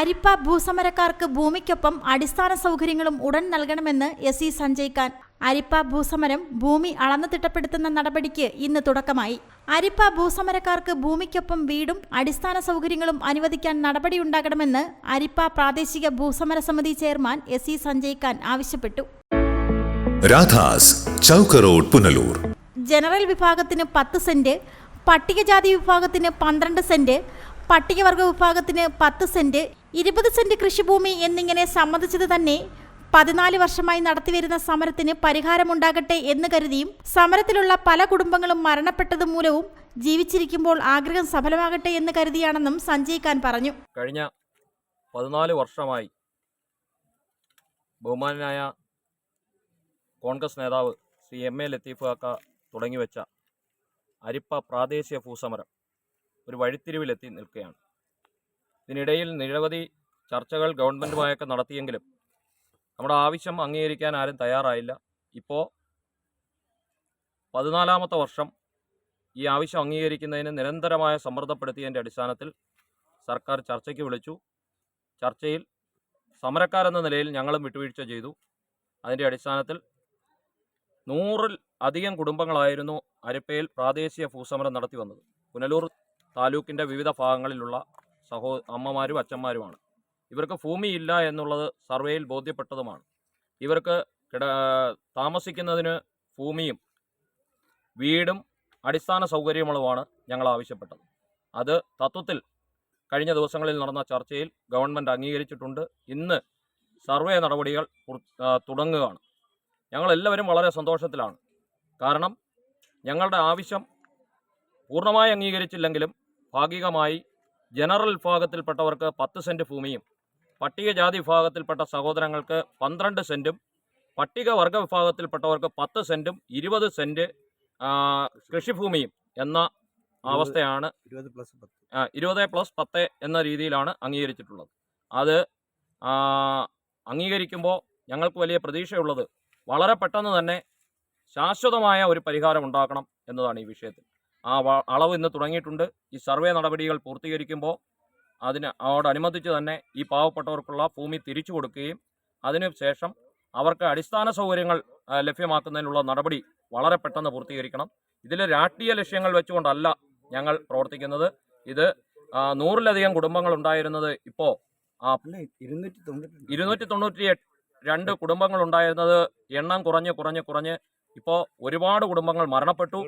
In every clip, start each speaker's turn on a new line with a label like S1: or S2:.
S1: അരിപ്പ ഭൂസമരക്കാർക്ക് ഭൂമിക്കൊപ്പം അടിസ്ഥാന സൗകര്യങ്ങളും ഉടൻ നൽകണമെന്ന് എസ് ഇ സഞ്ജയ് ഖാൻ അരിപ്പ ഭൂസമരം ഭൂമി അളന്നു തിട്ടപ്പെടുത്തുന്ന നടപടിക്ക് ഇന്ന് തുടക്കമായി. അരിപ്പ ഭൂസമരക്കാർക്ക് ഭൂമിക്കൊപ്പം വീടും അടിസ്ഥാന സൗകര്യങ്ങളും അനുവദിക്കാൻ നടപടിയുണ്ടാകണമെന്ന് അരിപ്പ പ്രാദേശിക ഭൂസമര സമിതി chairman S E Sanjay Khan ആവശ്യപ്പെട്ടു.
S2: രാധാസ് ചൗക്ക് റോഡ് പുനലൂർ.
S1: ജനറൽ വിഭാഗത്തിന് പത്ത് സെന്റ് പട്ടികജാതി വിഭാഗത്തിന് പന്ത്രണ്ട് സെന്റ് പട്ടികവർഗ വിഭാഗത്തിന് പത്ത് സെന്റ് ഇരുപത് സെന്റ് കൃഷിഭൂമി എന്നിങ്ങനെ സമ്മതിച്ചത് തന്നെ പതിനാല് വർഷമായി നടത്തിവരുന്ന സമരത്തിന് പരിഹാരമുണ്ടാകട്ടെ എന്ന് കരുതിയും സമരത്തിലുള്ള പല കുടുംബങ്ങളും മരണപ്പെട്ടത് മൂലവും ജീവിച്ചിരിക്കുമ്പോൾ ആഗ്രഹം സഫലമാകട്ടെ എന്ന് കരുതിയാണെന്നും സഞ്ജയ് ഖാൻ പറഞ്ഞു.
S3: കഴിഞ്ഞ പതിനാല് വർഷമായി ബഹുമാനായ കോൺഗ്രസ് നേതാവ് സി എം എ ലത്തീഫ് കാക്ക തുടങ്ങിവെച്ച അരിപ്പ പ്രാദേശിക ഭൂസമരം ഒരു വഴിത്തിരിവിലെത്തി നിൽക്കുകയാണ്. ഇതിനിടയിൽ നിരവധി ചർച്ചകൾ ഗവൺമെന്റുമായൊക്കെ നടത്തിയെങ്കിലും നമ്മുടെ ആവശ്യം അംഗീകരിക്കാൻ ആരും തയ്യാറായില്ല. ഇപ്പോൾ പതിനാലാമത്തെ വർഷം ഈ ആവശ്യം അംഗീകരിക്കുന്നതിന് നിരന്തരമായ സമ്മർദ്ദപ്പെടുത്തിയതിന്റെ അടിസ്ഥാനത്തിൽ സർക്കാർ ചർച്ചയ്ക്ക് വിളിച്ചു. ചർച്ചയിൽ സമരക്കാരെന്ന നിലയിൽ ഞങ്ങളും വിട്ടുവീഴ്ച ചെയ്തു. അതിന്റെ അടിസ്ഥാനത്തിൽ നൂറിൽ അധികം കുടുംബങ്ങളായിരുന്നു അരിപ്പയിൽ പ്രാദേശിക ഭൂസമരം നടത്തി വന്നത് പുനലൂർ താലൂക്കിന്റെ വിവിധ ഭാഗങ്ങളിലുള്ള സഹോ അമ്മമാരും അച്ഛന്മാരുമാണ്. ഇവർക്ക് ഭൂമിയില്ല എന്നുള്ളത് സർവേയിൽ ബോധ്യപ്പെട്ടതുമാണ്. ഇവർക്ക് കിട താമസിക്കുന്നതിന് ഭൂമിയും വീടും അടിസ്ഥാന സൗകര്യങ്ങളുമാണ് ഞങ്ങൾ ആവശ്യപ്പെട്ടത്. അത് തത്വത്തിൽ കഴിഞ്ഞ ദിവസങ്ങളിൽ നടന്ന ചർച്ചയിൽ ഗവൺമെന്റ് അംഗീകരിച്ചിട്ടുണ്ട്. ഇന്ന് സർവേ നടപടികൾ തുടങ്ങുകയാണ്. ഞങ്ങളെല്ലാവരും വളരെ സന്തോഷത്തിലാണ്. കാരണം ഞങ്ങളുടെ ആവശ്യം പൂർണമായി അംഗീകരിച്ചില്ലെങ്കിലും ഭാഗികമായി ജനറൽ വിഭാഗത്തിൽപ്പെട്ടവർക്ക് പത്ത് സെന്റ് ഭൂമിയും പട്ടികജാതി വിഭാഗത്തിൽപ്പെട്ട സഹോദരങ്ങൾക്ക് പന്ത്രണ്ട് സെന്റും പട്ടികവർഗ വിഭാഗത്തിൽപ്പെട്ടവർക്ക് പത്ത് സെന്റും ഇരുപത് സെന്റ് കൃഷിഭൂമിയും എന്ന അവസ്ഥയാണ്
S4: ഇരുപത് പ്ലസ് പത്ത്.
S3: ആ, ഇരുപത് പ്ലസ് പത്ത് എന്ന രീതിയിലാണ് അംഗീകരിച്ചിട്ടുള്ളത്. അത് അംഗീകരിക്കുമ്പോൾ ഞങ്ങൾക്ക് വലിയ പ്രതീക്ഷയുള്ളത് വളരെ പെട്ടെന്ന് തന്നെ ശാശ്വതമായ ഒരു പരിഹാരം ഉണ്ടാക്കണം എന്നതാണ് ഈ വിഷയത്തിൽ. ആ അളവ് ഇന്ന് തുടങ്ങിയിട്ടുണ്ട്. ഈ സർവേ നടപടികൾ പൂർത്തീകരിക്കുമ്പോൾ അതിന് അതോടനുബന്ധിച്ച് തന്നെ ഈ പാവപ്പെട്ടവർക്കുള്ള ഭൂമി തിരിച്ചു കൊടുക്കുകയും അതിനുശേഷം അവർക്ക് അടിസ്ഥാന സൗകര്യങ്ങൾ ലഭ്യമാക്കുന്നതിനുള്ള നടപടി വളരെ പെട്ടെന്ന് പൂർത്തീകരിക്കണം. ഇതിൽ രാഷ്ട്രീയ ലക്ഷ്യങ്ങൾ വെച്ചുകൊണ്ടല്ല ഞങ്ങൾ പ്രവർത്തിക്കുന്നത്. ഇത് നൂറിലധികം കുടുംബങ്ങൾ ഉണ്ടായിരുന്നത് ഇപ്പോൾ
S4: ഇരുന്നൂറ്റി തൊണ്ണൂറ്റി
S3: രണ്ട് കുടുംബങ്ങൾ ഉണ്ടായിരുന്നത് എണ്ണം കുറഞ്ഞ് കുറഞ്ഞ് കുറഞ്ഞ് ഇപ്പോൾ ഒരുപാട് കുടുംബങ്ങൾ മരണപ്പെട്ടു.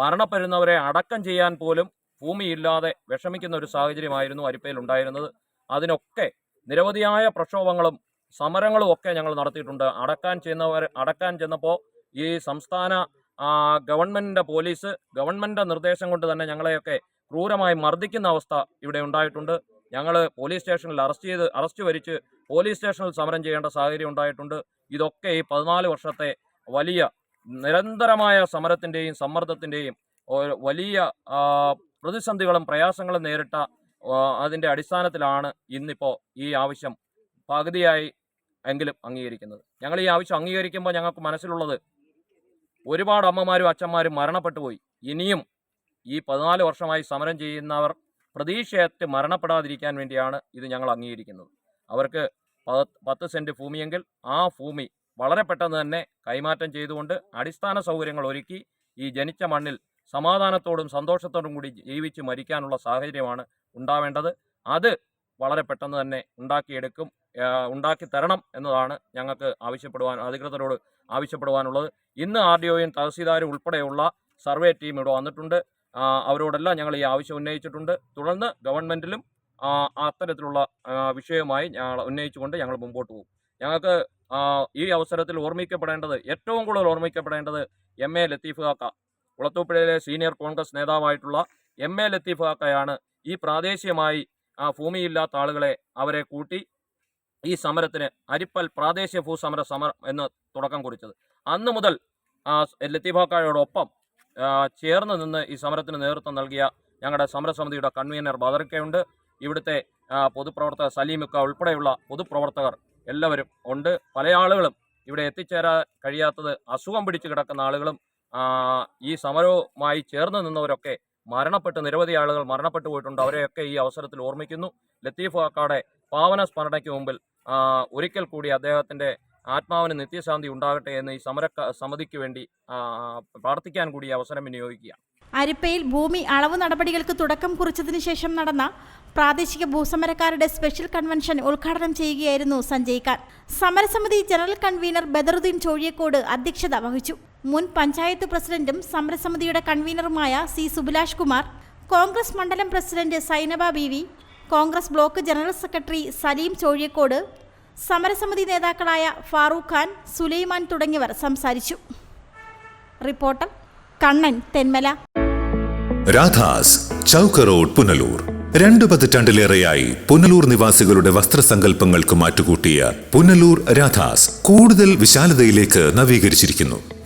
S3: മരണപ്പെടുന്നവരെ അടക്കം ചെയ്യാൻ പോലും ഭൂമിയില്ലാതെ വിഷമിക്കുന്ന ഒരു സാഹചര്യമായിരുന്നു അരിപ്പയിൽ ഉണ്ടായിരുന്നത്. അതിനൊക്കെ നിരവധിയായ പ്രക്ഷോഭങ്ങളും സമരങ്ങളും ഒക്കെ ഞങ്ങൾ നടത്തിയിട്ടുണ്ട്. അടക്കാൻ ചെയ്യുന്നവർ അടക്കാൻ ചെന്നപ്പോൾ ഈ സംസ്ഥാന ഗവൺമെന്റിന്റെ പോലീസ് ഗവൺമെന്റിന്റെ നിർദ്ദേശം കൊണ്ട് തന്നെ ഞങ്ങളെയൊക്കെ ക്രൂരമായി മർദ്ദിക്കുന്ന അവസ്ഥ ഇവിടെ ഉണ്ടായിട്ടുണ്ട്. ഞങ്ങൾ പോലീസ് സ്റ്റേഷനിൽ അറസ്റ്റ് ചെയ്ത് അറസ്റ്റ് വരിച്ച് പോലീസ് സ്റ്റേഷനിൽ സമരം ചെയ്യേണ്ട സാഹചര്യം ഉണ്ടായിട്ടുണ്ട്. ഇതൊക്കെ ഈ പതിനാല് വർഷത്തെ വലിയ നിരന്തരമായ സമരത്തിന്റെയും സമ്മർദ്ദത്തിന്റെയും വലിയ പ്രതിസന്ധികളും പ്രയാസങ്ങളും നേരിട്ട അതിന്റെ അടിസ്ഥാനത്തിലാണ് ഇന്നിപ്പോൾ ഈ ആവശ്യം പകുതിയായി എങ്കിലും അംഗീകരിക്കുന്നത്. ഞങ്ങൾ ഈ ആവശ്യം അംഗീകരിക്കുമ്പോൾ ഞങ്ങൾക്ക് മനസ്സിലുള്ളത് ഒരുപാട് അമ്മമാരും അച്ഛന്മാരും മരണപ്പെട്ടു പോയി. ഇനിയും ഈ പതിനാല് വർഷമായി സമരം ചെയ്യുന്നവർ പ്രതീക്ഷയറ്റ് മരണപ്പെടാതിരിക്കാൻ വേണ്ടിയാണ് ഇത് ഞങ്ങൾ അംഗീകരിക്കുന്നത്. അവർക്ക് പത്ത് സെന്റ് ഭൂമിയെങ്കിൽ ആ ഭൂമി വളരെ പെട്ടെന്ന് തന്നെ കൈമാറ്റം ചെയ്തുകൊണ്ട് അടിസ്ഥാന സൗകര്യങ്ങൾ ഒരുക്കി ഈ ജനിച്ച മണ്ണിൽ സമാധാനത്തോടും സന്തോഷത്തോടും കൂടി ജീവിച്ച് മരിക്കാനുള്ള സാഹചര്യമാണ് ഉണ്ടാവേണ്ടത്. അത് വളരെ പെട്ടെന്ന് തന്നെ ഉണ്ടാക്കിയെടുക്കും ഉണ്ടാക്കി തരണം എന്നതാണ് ഞങ്ങൾക്ക് ആവശ്യപ്പെടുവാൻ അധികൃതരോട് ആവശ്യപ്പെടുവാനുള്ളത്. ഇന്ന് ആർ ഡി ഒയും തഹസീൽദാരും ഉൾപ്പെടെയുള്ള സർവേ ടീം ഇവിടെ വന്നിട്ടുണ്ട്. അവരോടെല്ലാം ഞങ്ങൾ ഈ ആവശ്യം ഉന്നയിച്ചിട്ടുണ്ട്. തുടർന്ന് ഗവൺമെന്റിലും അത്തരത്തിലുള്ള വിഷയവുമായി ഞങ്ങൾ ഉന്നയിച്ചുകൊണ്ട് ഞങ്ങൾ മുമ്പോട്ട് പോകും. ഞങ്ങൾക്ക് ഈ അവസരത്തിൽ ഓർമ്മിക്കപ്പെടേണ്ടത് ഏറ്റവും കൂടുതൽ ഓർമ്മിക്കപ്പെടേണ്ടത് എം എ ലത്തീഫ് കാക്ക. കുളത്തൂപ്പുഴയിലെ സീനിയർ കോൺഗ്രസ് നേതാവായിട്ടുള്ള എം എ ലത്തീഫ് കാക്കയാണ് ഈ പ്രാദേശികമായി ആ ഭൂമിയില്ലാത്ത ആളുകളെ അവരെ കൂട്ടി ഈ സമരത്തിന് അരിപ്പൽ പ്രാദേശിക ഭൂസമര സമരം എന്ന് തുടക്കം കുറിച്ചത്. അന്ന് മുതൽ ലത്തീഫാക്കായോടൊപ്പം ചേർന്ന് നിന്ന് ഈ സമരത്തിന് നേതൃത്വം നൽകിയ ഞങ്ങളുടെ സമരസമിതിയുടെ കൺവീനർ ബദർക്കയുണ്ട്. ഇവിടുത്തെ പൊതുപ്രവർത്തകർ സലീമിക്ക ഉൾപ്പെടെയുള്ള പൊതുപ്രവർത്തകർ എല്ലാവരും ഉണ്ട്. പല ആളുകളും ഇവിടെ എത്തിച്ചേരാൻ കഴിയാത്തത് അസുഖം പിടിച്ചു കിടക്കുന്ന ആളുകളും ഈ സമരവുമായി ചേർന്ന് നിന്നവരൊക്കെ മരണപ്പെട്ട് നിരവധി ആളുകൾ മരണപ്പെട്ടു പോയിട്ടുണ്ട്. അവരെയൊക്കെ ഈ അവസരത്തിൽ ഓർമ്മിക്കുന്നു. ലത്തീഫ് കാക്കാടെ പാവന സ്മരണയ്ക്ക് മുമ്പിൽ ഒരിക്കൽ കൂടി അദ്ദേഹത്തിന്റെ ആത്മാവിന് നിത്യശാന്തി ഉണ്ടാകട്ടെ എന്ന് ഈ സമര സമിതിക്ക് വേണ്ടി പ്രാർത്ഥിക്കാൻ കൂടി അവസരം വിനിയോഗിക്കുക
S1: അരിപ്പയിൽ ഭൂമി അളവ് നടപടികൾക്ക് തുടക്കം കുറിച്ചതിനു ശേഷം നടന്ന പ്രാദേശിക ഭൂസമരക്കാരുടെ സ്പെഷ്യൽ കൺവെൻഷൻ ഉദ്ഘാടനം ചെയ്യുകയായിരുന്നു സഞ്ജയ് ഖാൻ. സമരസമിതി ജനറൽ കൺവീനർ ബദറുദ്ദീൻ ചോഴിയക്കോട് അധ്യക്ഷത വഹിച്ചു. മുൻ പഞ്ചായത്ത് പ്രസിഡന്റും സമരസമിതിയുടെ കൺവീനറുമായ സി സുബിലാഷ് കുമാർ കോൺഗ്രസ് മണ്ഡലം president Sainaba B Congress block general secretary Salim Chozhiyakode സമരസമിതി നേതാക്കളായ ഫാറൂഖ് ഖാൻ സുലൈമാൻ തുടങ്ങിയവർ സംസാരിച്ചു. റിപ്പോർട്ടർ കണ്ണൻ തെന്മല.
S2: രാധാസ് ചൗക്ക് റോഡ് പുനലൂർ. രണ്ടു പതിറ്റാണ്ടിലേറെയായി പുനലൂർ നിവാസികളുടെ വസ്ത്രസങ്കല്പങ്ങൾക്ക് മാറ്റുകൂട്ടിയ പുനലൂർ രാധാസ് കൂടുതൽ വിശാലതയിലേക്ക് നവീകരിച്ചിരിക്കുന്നു.